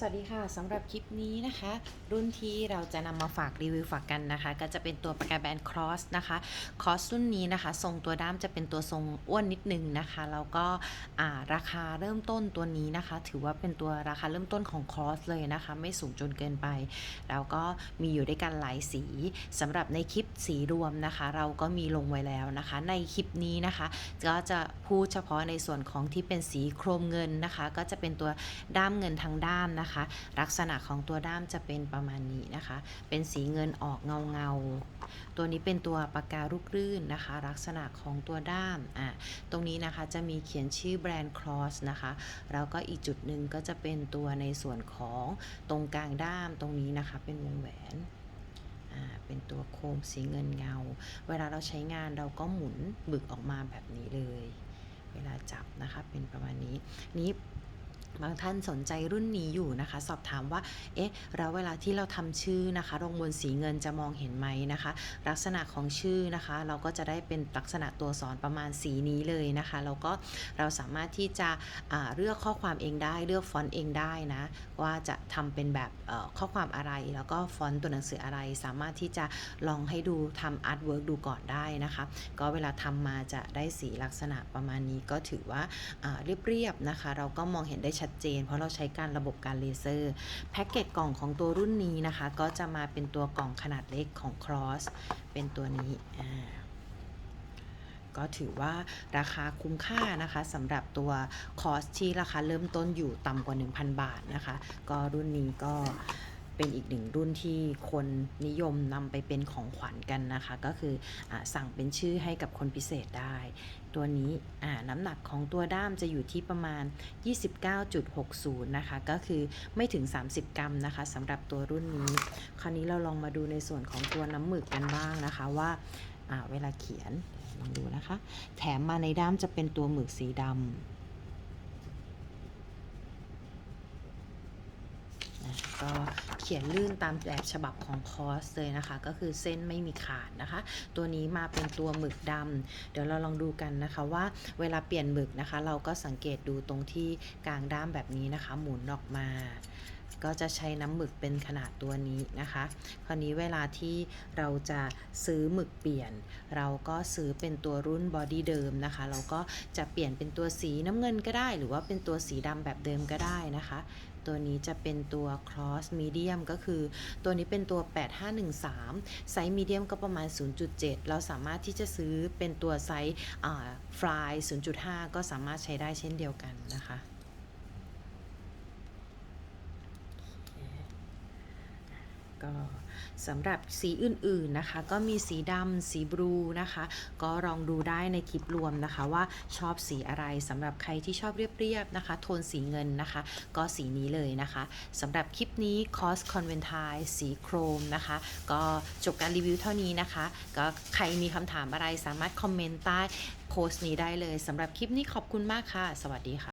สวัสดีค่ะสำหรับคลิปนี้นะคะ รุ่นที่เราจะนำมาฝากรีวิวฝากกันนะคะ ก็จะเป็นตัวปากกาแบนด์ Cross นะคะ Cross รุ่นนี้นะคะ ทรงตัวด้ามจะเป็นตัวทรงอ้วนนิดนึงนะคะแล้วก็ราคาเริ่มต้นตัวนี้นะคะ ถือว่าเป็นตัวราคาเริ่มต้นของ Cross เลยนะคะ ไม่สูงจนเกินไป แล้วก็มีอยู่ด้วยกันหลายสีสำหรับในคลิปสีรวมนะคะ เราก็มีลงไว้แล้วนะคะ ในคลิปนี้นะคะ ก็จะพูดเฉพาะในส่วนของที่เป็นสีโครมเงินนะคะ ก็จะเป็นตัวด้ามเงินทั้งด้ามนะคะลักษณะของตัวด้ามจะเป็นประมาณนี้นะคะ เป็นสีเงินออกเงาเงาๆตัวนี้เป็นตัวปากกาลูกรื่นนะคะ ลักษณะของตัวด้ามอะตรงนี้นะคะจะมีเขียนชื่อแบรนด์ Cross นะคะแล้วก็อีกจุดหนึ่งก็จะเป็นตัวในส่วนของตรงกลางด้ามตรงนี้นะคะเป็นวงแหวนเป็นตัวโคมสีเงินเงา เวลาเราใช้งานเราก็หมุนบึกออกมาแบบนี้เลย เวลาจับนะคะเป็นประมาณนี้นี้ บางท่านสนใจรุ่นนี้อยู่นะคะ สอบถามว่า เอ๊ะแล้วเวลาที่เราทำชื่อนะคะลงบนสีเงินจะมองเห็นไหมนะคะ ลักษณะของชื่อนะคะ เราก็จะได้เป็นลักษณะตัวสอนประมาณสีนี้เลยนะคะแล้วก็เราสามารถที่จะเลือกข้อความเองได้ เลือกฟอนต์เองได้นะ ว่าจะทำเป็นแบบข้อความอะไร แล้วก็ฟอนต์ตัวหนังสืออะไร สามารถที่จะลองให้ดูทำอาร์ตเวิร์กดูก่อนได้นะคะ ก็เวลาทำมาจะได้สีลักษณะประมาณนี้ก็ถือว่าเรียบๆนะคะ เราก็มองเห็นได้ชัดเจน เพราะเราใช้การระบบการเลเซอร์แพ็กเกจกล่องของตัวรุ่นนี้นะคะ ก็จะมาเป็นตัวกล่องขนาดเล็กของ Cross เป็นตัวนี้อ่าก็ถือว่าราคาคุ้มค่านะคะสำหรับตัวคอสที่ราคาเริ่มต้นอยู่ต่ำกว่า 1,000 บาทนะคะ ก็รุ่นนี้ก็ เป็นอีกหนึ่งรุ่นที่คนนิยมนำไปเป็นของขวัญกันนะคะ ก็คืออสั่งเป็นชื่อให้กับคนพิเศษได้ ตัวนี้น้ำหนักของตัวด้ามจะอยู่ที่ประมาณ 29.60 นะคะ ก็คือไม่ถึง 30 กรัมนะคะสำหรับตัวรุ่นนี้ คราวนี้เราลองมาดูในส่วนของตัวน้ำหมึกกันบ้างนะคะว่าเวลาเขียนลองดูนะคะ แถมมาในด้ามจะเป็นตัวหมึกสีดำนะ ก็เขียนลื่นตามแบบฉบับของคอร์สเลยนะคะ ก็คือเส้นไม่มีขาดนะคะ ตัวนี้มาเป็นตัวหมึกดำเดี๋ยวเราลองดูกันนะคะว่าเวลาเปลี่ยนหมึกนะคะ เราก็สังเกตดูตรงที่กลางด้ามแบบนี้นะคะ หมุนออกมาก็จะใช้น้ำหมึกเป็นขนาดตัวนี้นะคะ คราวนี้เวลาที่เราจะซื้อหมึกเปลี่ยน เราก็ซื้อเป็นตัวรุ่นบอดี้เดิมนะคะ เราก็จะเปลี่ยนเป็นตัวสีน้ำเงินก็ได้ หรือว่าเป็นตัวสีดำแบบเดิมก็ได้นะคะ ตัวนี้จะเป็นตัว cross medium ก็คือ ตัวนี้เป็นตัว 8513 ไซส์ medium ก็ประมาณ 0.7 เราสามารถที่จะซื้อเป็นตัวไซส์ fly 0.5 ก็สามารถใช้ได้เช่นเดียวกันนะคะ ก็สำหรับสีอื่นๆนะคะ ก็มีสีดำสีบลูนะคะ ก็ลองดูได้ในคลิปรวมนะคะว่าชอบสีอะไรสำหรับใครที่ชอบเรียบๆนะคะ โทนสีเงินนะคะ ก็สีนี้เลยนะคะสำหรับคลิปนี้ Cos Conventine สีโครมนะคะ ก็จบการรีวิวเท่านี้นะคะ ก็ใครมีคำถามอะไรสามารถคอมเมนต์ใต้โพสต์นี้ได้เลยสำหรับคลิปนี้ขอบคุณมากค่ะ สวัสดีค่ะ